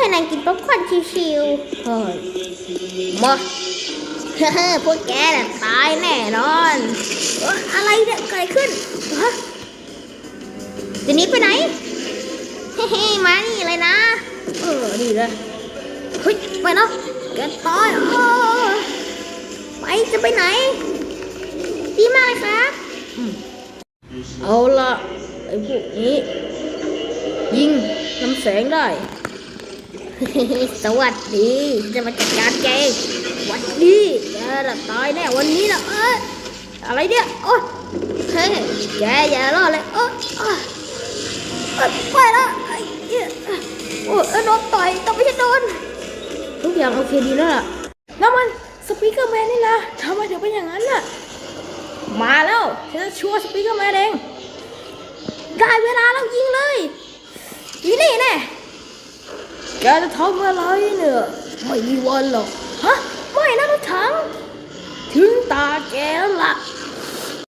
ให้นายกินป๊อปคอร์นชิวๆเฮ้ยมาเฮ้พวกแกน่ะตายแน่นอนเอ้ออะไรเนี่ยเกิดขึ้นฮะจะหนีไปไหน เฮ้ๆมานี่เลยนะ เออนี่เลยเฮ้ยไปเนาะแกตายเออไปจะไปไหน ดีมากเลยครับอืมเอาละไอ้พวกนี้ ยิงน้ำแสงได้ สวัสดี จะมาจัดการแกสวัสดีแกละตายแน่วันนี้นะเอ้ยอะไรเนี่ยโอ้ยเฮ้ยแกอย่ารอดเลยโอ้ยโอ้ยเอ้ยไปละไอ้เหี้ยโอ้ยเอ้ยโดนต่อยต้องไม่ใช่โดนทุกอย่างโอเคดีแล้วล่ะแล้วมันสปีกเกอร์แมนนี่นะทำไมถึงเป็นอย่างนั้นน่ะมาแล้วฉันจะชัวร์สปีกเกอร์แมนเองได้เวลาแล้วยิงเลย แกจะทำอะไรเนี่ย ไม่มีวันหรอก ฮะ ไม่นะรถถัง ถึงตาแกแล้วล่ะ